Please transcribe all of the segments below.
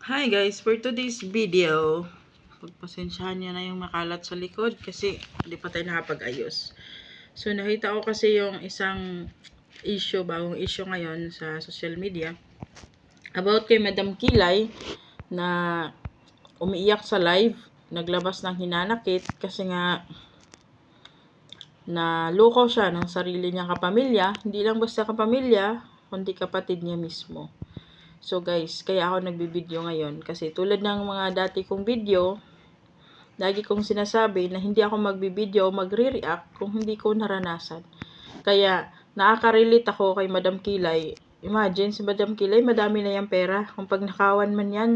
Hi guys, for today's video, pagpasensyahan niyo na yung makalat sa likod kasi hindi pa tayo nakapag-ayos. So nakita ko kasi yung isang issue, bagong issue ngayon sa social media about kay Madam Kilay na umiiyak sa live, naglabas ng hinanakit kasi nga na luko siya ng sarili niyang kapamilya, hindi lang basta kapamilya, kundi kapatid niya mismo. So guys, kaya ako nagbibideo ngayon kasi tulad ng mga dati kong video, lagi kong sinasabi na hindi ako magbibideo o magre-react kung hindi ko naranasan. Kaya nakaka-relate ako kay Madam Kilay. Imagine si Madam Kilay, madami na yung pera. Kung pag nakawan man yan,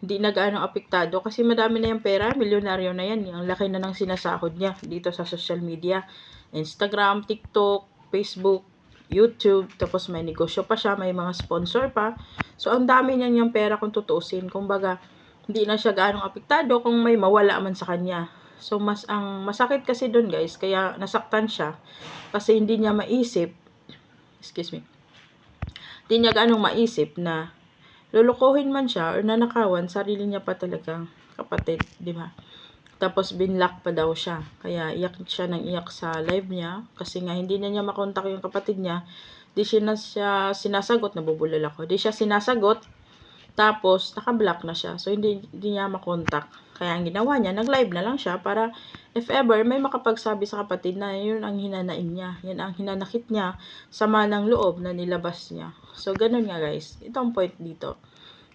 hindi na gaano apektado kasi madami na yung pera, milyonaryo na yan. Ang laki na ng sinasahod niya dito sa social media. Instagram, TikTok, Facebook, YouTube, tapos may negosyo pa siya, may mga sponsor pa. So, ang dami niya niyang pera kung tutuusin. Kumbaga, hindi na siya gaano apektado kung may mawala man sa kanya. So, mas ang masakit kasi doon guys, kaya nasaktan siya. Kasi hindi niya maisip, excuse me, hindi niya gaano maisip na lulukuhin man siya or nanakawan, sarili niya pa talagang kapatid, di ba? Tapos binlock pa daw siya. Kaya iyak siya ng iyak sa live niya. Kasi nga hindi na niya makontak yung kapatid niya. Di siya na siya sinasagot. Nabubulol ako. Di siya sinasagot. Tapos nakablock na siya. So hindi, hindi niya makontak. Kaya ang ginawa niya, nag-live na lang siya para if ever may makapagsabi sa kapatid na yun ang hinanain niya. Yan ang hinanakit niya. Sama ng loob na nilabas niya. So ganun nga guys. Ito ang point dito.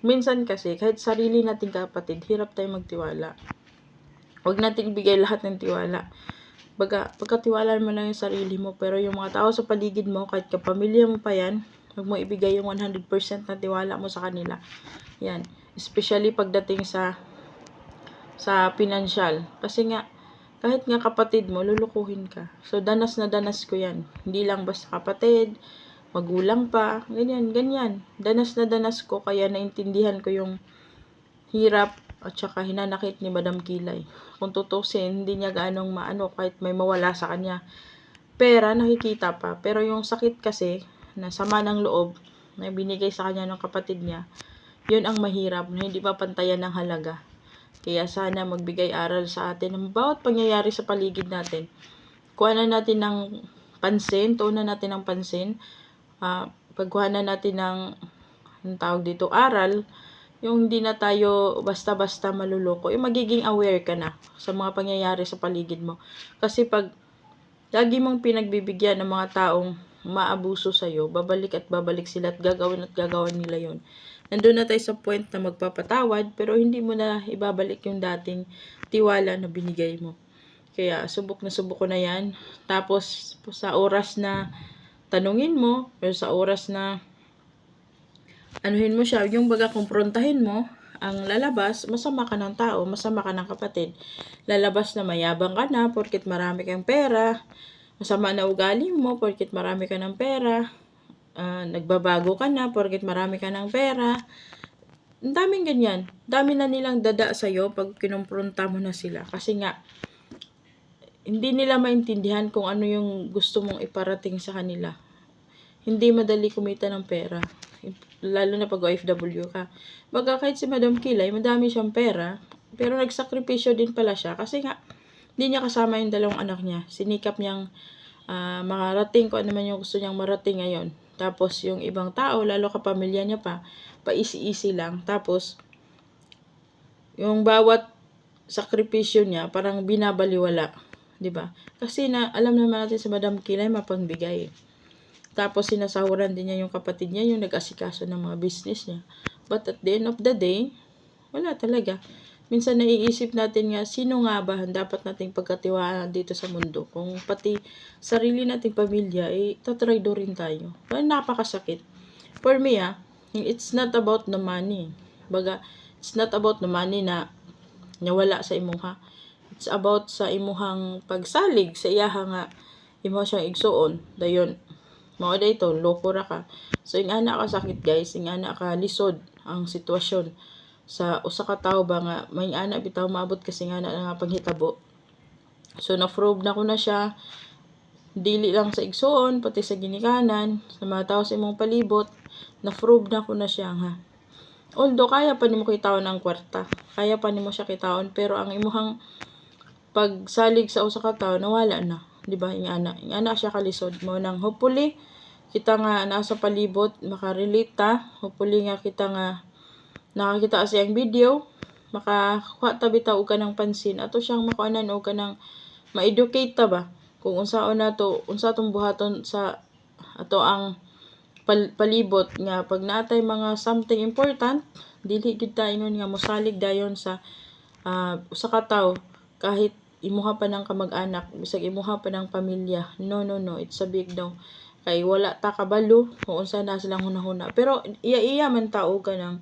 Minsan kasi, kahit sarili nating kapatid, hirap tayong magtiwala. Huwag natin ibigay lahat ng tiwala. Baga, pagkatiwala mo lang yung sarili mo, pero yung mga tao sa paligid mo, kahit kapamilya mo pa yan, huwag mo ibigay yung 100% na tiwala mo sa kanila. Yan. Especially pagdating sa sa financial. Kasi nga, kahit nga kapatid mo, lulukuhin ka. So, danas na danas ko yan. Hindi lang basta kapatid, magulang pa, ganyan, ganyan. Danas na danas ko, kaya naintindihan ko yung hirap at saka hinanakit ni Madam Kilay. Kung tutusin, hindi niya ganong maano kahit may mawala sa kanya. Pera, nakikita pa. Pero yung sakit kasi, na sama ng loob, na binigay sa kanya ng kapatid niya, yun ang mahirap, na hindi pa pantayan ng halaga. Kaya sana magbigay aral sa atin ng bawat pangyayari sa paligid natin. Kuha na natin ng pansin, tuunan natin ng pansin, uh, pagkuha na natin ng, ang tawag dito, aral, yung hindi na tayo basta-basta maluloko, yung magiging aware ka na sa mga pangyayari sa paligid mo. Kasi pag lagi mong pinagbibigyan ng mga taong maabuso sa'yo, babalik at babalik sila at gagawin at gagawin nila yon. Nandun na tayo sa point na magpapatawad, pero hindi mo na ibabalik yung dating tiwala na binigay mo. Kaya subok na subok ko na yan. Tapos sa oras na tanungin mo, or sa oras na anuhin mo siya, yung baga kumprontahin mo, ang lalabas, masama ka ng tao, masama ka ng kapatid. Lalabas na mayabang ka na porkit marami kang pera, masama na ugali mo porkit marami ka ng pera, uh, nagbabago ka na porkit marami ka ng pera. Ang daming ganyan. Dami na nilang dada sa'yo pag kinumpronta mo na sila. Kasi nga, hindi nila maintindihan kung ano yung gusto mong iparating sa kanila. Hindi madali kumita ng pera lalo na pag OFW ka. Baga kahit si Madam Kilay, madami siyang pera, pero nagsakripisyo din pala siya kasi nga, hindi niya kasama yung dalawang anak niya. Sinikap niyang uh, makarating kung ano man yung gusto niyang marating ngayon. Tapos yung ibang tao, lalo kapamilya niya pa, paisi-isi lang. Tapos, yung bawat sakripisyo niya, parang binabaliwala. ba? Kasi na alam naman natin si Madam Kilay mapangbigay. Tapos sinasahuran din niya yung kapatid niya, yung nag-asikaso ng mga business niya. But at the end of the day, wala talaga. Minsan naiisip natin nga, sino nga ba dapat nating pagkatiwalaan dito sa mundo? Kung pati sarili nating pamilya, eh, tatraydo rin tayo. Well, napakasakit. For me, ah, it's not about the money. Baga, it's not about the money na nawala sa imuha. It's about sa imuhang pagsalig sa iyaha nga imo siyang igsuon. Dayon, mao ito loko ra ka. So ing ana ka sakit guys ing ana ka lisod ang sitwasyon. Sa usa ka tawo ba nga may ana bitaw maabot kasi nga na nga panghitabo. So na-probe na ko na siya. Dili lang sa igsoon pati sa ginikanan sa mga tao sa imong palibot na-probe na ko na siya ha. Although kaya pa nimo kitaon ang kwarta. Kaya pa nimo siya kitaon pero ang imuhang pagsalig sa usa ka tawo nawala na. Di ba ing ana? Ing ana siya kalisod. Mo nang hopefully kita nga nasa palibot makarelate ta. Hopefully nga kita nga nakakita sa iyang video. Makakuha ta bitaw og kanang pansin. Ato siyang makuanan og kanang ma-educate ta ba? Kung unsaon nato unsa tong buhaton sa ato ang pal- palibot nga pag naatay mga something important dili gid ta ingon nga mosalig dayon sa ah, usa ka tawo. Kahit imuha pa ng kamag-anak bisag imuha pa ng pamilya. No no no. It's a big no kay wala ta kabalo kung unsa na silang hunahuna. Pero iya iya man ta og kanang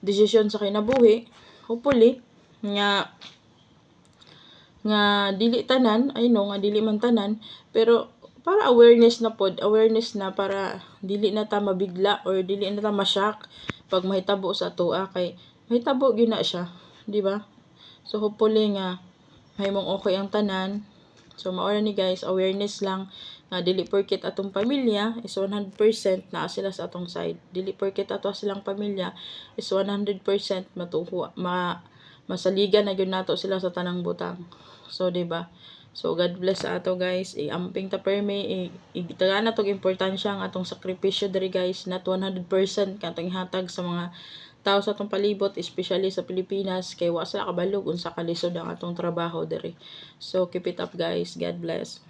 desisyon sa kinabuhi. Hopefully nga nga dili tanan I know nga dili man tanan. Pero para awareness na pod awareness na para dili na ta mabigla or dili na ta ma-shock pag mahitabo sa atoa kay mahitabo gyud na siya di ba? So hopefully nga mahimong okay ang tanan. So mao ra ni guys awareness lang nga dili porket atong pamilya is 100% naa sila sa atong side dili porket ato silang pamilya is 100% matuwa ma masaligan na gyud nato sila sa tanang butang so di ba So, God bless sa ato guys. I-amping ta permi. Itagaan na tong importansya ang atong sakripisyo diri guys. Not 100% katong ihatag sa mga tao sa atong palibot, especially sa Pilipinas. Kay wa sila kabalog unsa kalisod ang atong trabaho diri. So, keep it up guys. God bless.